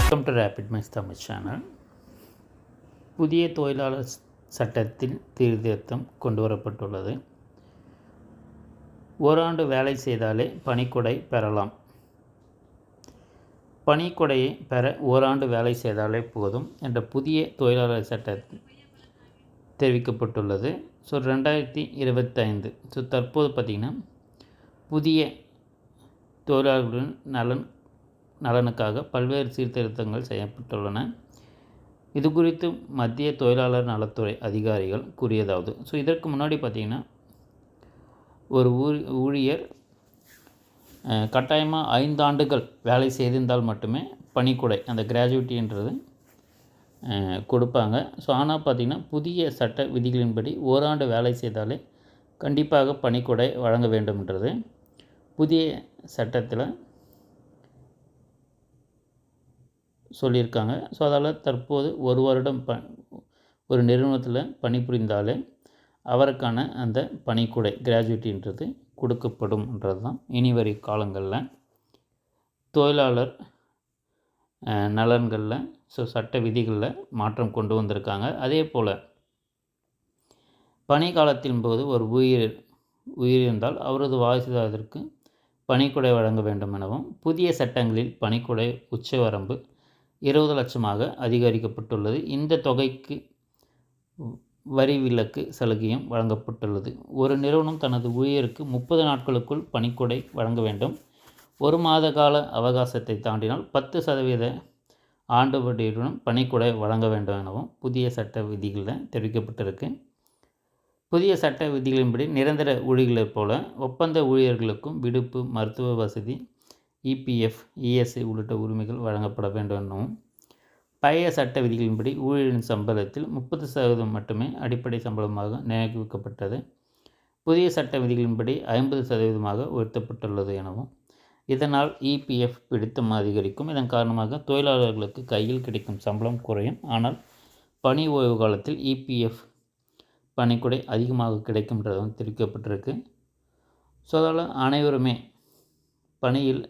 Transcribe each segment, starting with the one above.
Welcome to rapid mice Tamil channel புதிய தொழிலாளர் சட்டத்தில் சீர்திருத்தம் கொண்டு வரப்பட்டுள்ளது ஓராண்டு வேலை செய்தாலே பணிக்கொடை பெறலாம். பணிக்கொடையை பெற ஓராண்டு வேலை செய்தாலே போதும் என்ற புதிய தொழிலாளர் சட்டத்தில் தெரிவிக்கப்பட்டுள்ளது. ஸோ ரெண்டாயிரத்தி இருபத்தைந்து. ஸோ தற்போது பார்த்திங்கன்னா புதிய தொழிலாளர்களின் நலன் நலனுக்காக பல்வேறு சீர்திருத்தங்கள் செய்யப்பட்டுள்ளன. இது குறித்து மத்திய தொழிலாளர் நலத்துறை அதிகாரிகள் கூறியதாவது ஸோ இதற்கு முன்னாடி பார்த்திங்கன்னா ஒரு ஊ ஊழியர் கட்டாயமாக ஐந்தாண்டுகள் வேலை செய்திருந்தால் மட்டுமே பணிக்குடை அந்த கிராஜுவிட்டின்றது கொடுப்பாங்க. ஸோ ஆனால் பார்த்திங்கன்னா புதிய சட்ட விதிகளின்படி ஓராண்டு வேலை செய்தாலே கண்டிப்பாக பணிக்குடை வழங்க வேண்டும்ன்றது. புதிய சட்டத்தில் சொல்லியிருக்காங்க. ஸோ அதால் தற்போது ஒரு வருடம் ப ஒரு நிறுவனத்தில் பணிபுரிந்தாலே அவருக்கான அந்த பணிக்குடை கிராஜுவிட்டின்றது கொடுக்கப்படும்ன்றது தான் இனிவரி காலங்களில். தொழிலாளர் நலன்களில் ஸோ சட்ட விதிகளில் மாற்றம் கொண்டு வந்திருக்காங்க. அதே போல் பணிக்காலத்தின் போது ஒரு உயிர் உயிரிழந்தால் அவரது வாரிசுதாரத்திற்கு பணிக்கொடை வழங்க வேண்டும் எனவும் புதிய சட்டங்களில் பணிக்கொடை உச்சவரம்பு இருபது லட்சமாக அதிகரிக்கப்பட்டுள்ளது. இந்த தொகைக்கு வரி விலக்கு சலுகையும் வழங்கப்பட்டுள்ளது. ஒரு நிறுவனம் தனது ஊழியருக்கு முப்பது நாட்களுக்குள் பணிக்கொடை வழங்க வேண்டும். ஒரு மாத கால அவகாசத்தை தாண்டினால் பத்து சதவீத ஆண்டு வட்டியுடன் பணிக்கொடை வழங்க வேண்டும் எனவும் புதிய சட்ட விதிகளில் தெரிவிக்கப்பட்டிருக்கு. புதிய சட்ட விதிகளின்படி நிரந்தர ஊழியர்களைப் போல ஒப்பந்த ஊழியர்களுக்கும் விடுப்பு மருத்துவ வசதி இபிஎஃப் இஎஸ்ஐ உள்ளிட்ட உரிமைகள் வழங்கப்பட வேண்டும் எனவும் பழைய சட்ட விதிகளின்படி ஊழியரின் சம்பளத்தில் முப்பது சதவீதம் மட்டுமே அடிப்படை சம்பளமாக நியமிக்கப்பட்டது புதிய சட்ட விதிகளின்படி ஐம்பது சதவீதமாக உயர்த்தப்பட்டுள்ளது எனவும் இதனால் இபிஎஃப் பிடித்தம் அதிகரிக்கும். இதன் காரணமாக தொழிலாளர்களுக்கு கையில் கிடைக்கும் சம்பளம் குறையும். ஆனால் பணி ஓய்வு காலத்தில் இபிஎஃப் பனிக்குடை அதிகமாக கிடைக்கும்ன்றதும் தெரிவிக்கப்பட்டிருக்கு. ஸோ அதால் அனைவருமே பணியில்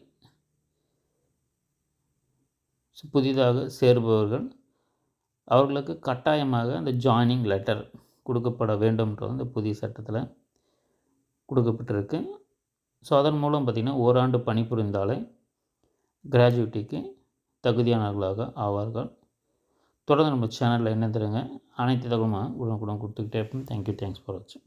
புதிதாக சேருபவர்கள் அவர்களுக்கு கட்டாயமாக அந்த ஜாயினிங் லெட்டர் கொடுக்கப்பட வேண்டும்ன்றது இந்த புதிய சட்டத்தில் கொடுக்கப்பட்டிருக்கு. ஸோ அதன் மூலம் பார்த்திங்கன்னா ஓராண்டு பணிபுரிந்தாலே கிராஜுவிட்டிக்கு தகுதியானவர்களாக ஆவார்கள். தொடர்ந்து நம்ம சேனலில் என்ன தருங்க அனைத்து தகவலுமாக உடனுக்குடன் கொடுத்துக்கிட்டே இருப்போம். தேங்க்யூ தேங்க்ஸ் ஃபார் வாட்சிங்